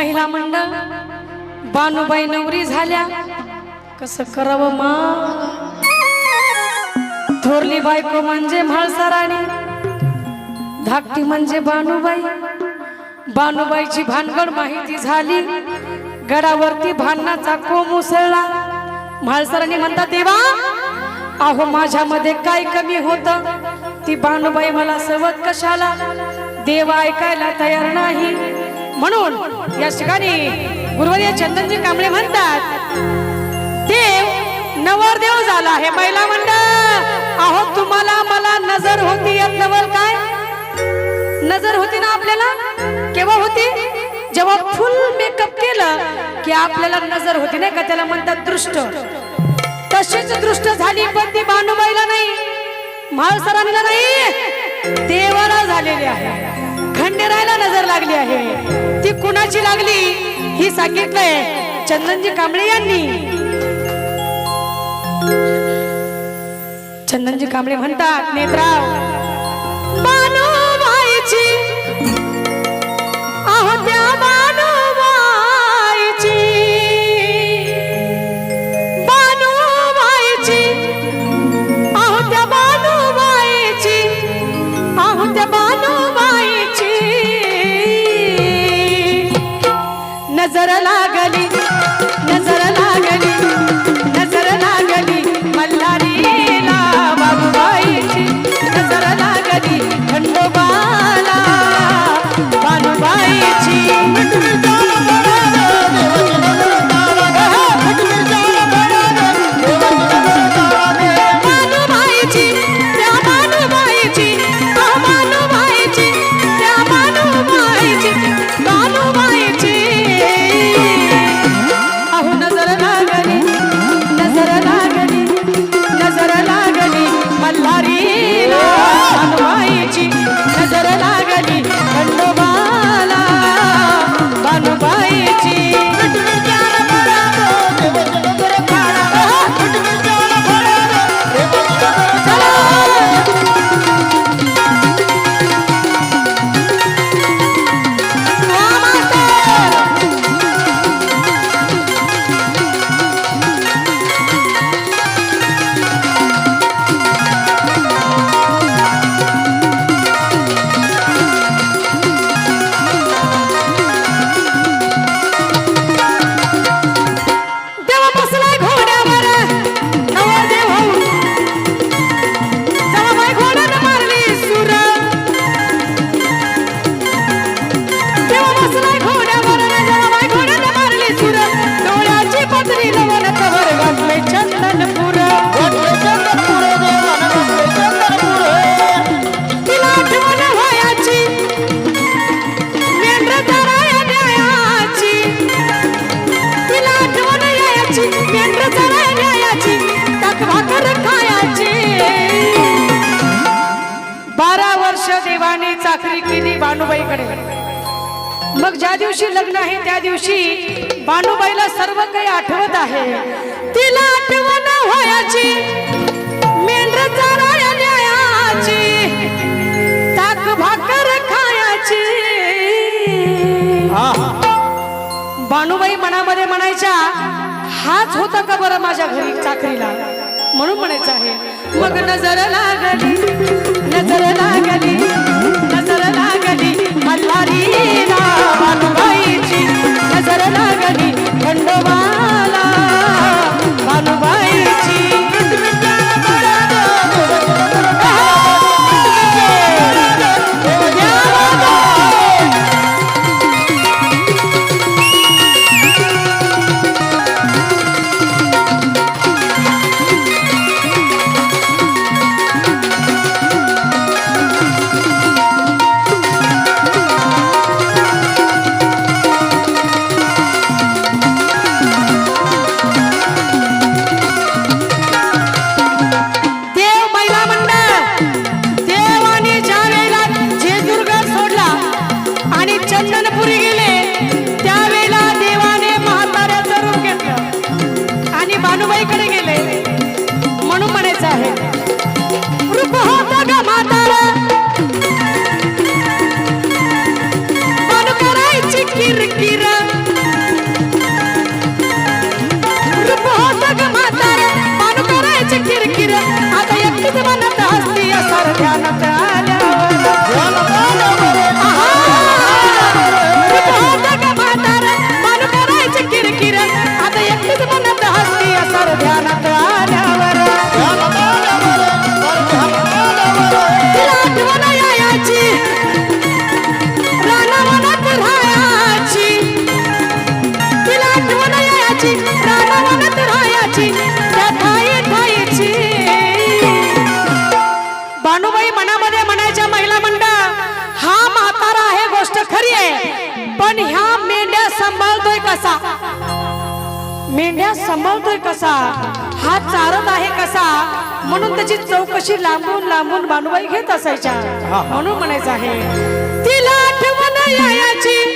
महिला मंडळ बानुबाई नवरी झाल्या. कसं करावं मा? थोरली बायको म्हणजे म्हाळसाराणी धाकटी म्हणजे बानुबाई. बानुबाईची भानगड माहिती झाली गडावरती भांडणाचा कोम उसळला. म्हाळसरांनी म्हणतात देवा अहो माझ्यामध्ये काय कमी होत? ती बानुबाई मला सवत कशाला? देव ऐकायला तयार नाही. म्हणून या ठिकाणी गुरुवर्य चंदनजी कांबळे म्हणतात देव नवरदेव झाला आहे महिला मंडळ. अहो तुम्हाला मला नजर होती यात नवल काय? नजर होती ना आपल्याला? केव्हा होती? जेव्हा फुल मेकअप केलं की आपल्याला नजर होती नाही का? त्याला म्हणतात दृष्ट. तशीच दृष्ट झाली पण ती बानुबाईला नाही. म्हाळसरांना नाही. देवाला झालेली आहे. खंडेरायला नजर लागली आहे. ती कुणाची लागली ही सांगितलंय चंदनजी कांबळे यांनी. चंदनजी कांबळे म्हणतात नेत्राव बानुबाईची आहो त्या बानुबाईकडे मग ज्या दिवशी लग्न आहे त्या दिवशी बानुबाईला सर्व काही आठवत आहे. तिला आठवण व्हायची मेंढर चराया न्यायाची ताक भाकर खायाची. मनामध्ये म्हणायच्या हाच होता का बरं माझ्या घरी चाकरीला म्हणून म्हणायचं आहे मग नजर लागली नजर लागली. तेरा घेतलं गेले. मेंढ्या सांभाळतोय कसा? हा चारत आहे कसा? म्हणून त्याची चौकशी लांबून लांबून बानुबाई घेत असायच्या. म्हणून म्हणायचं आहे तिला आठवण यायाची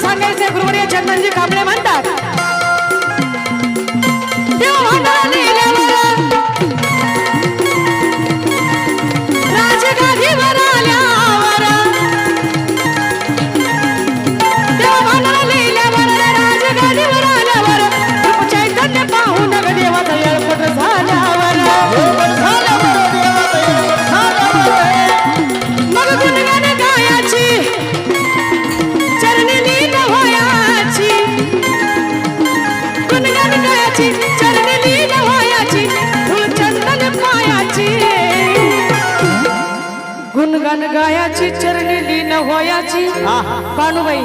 सांगायचे गुरुवर्य चंदनजी कांबळे म्हणतात गुणगान गायाची चरणी लीन होयाची. पाणूबाई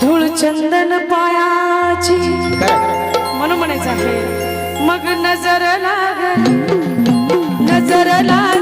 धूळ चंदन पायाची. म्हणून म्हणायचं आहे. मग नजर लागल नजर लागल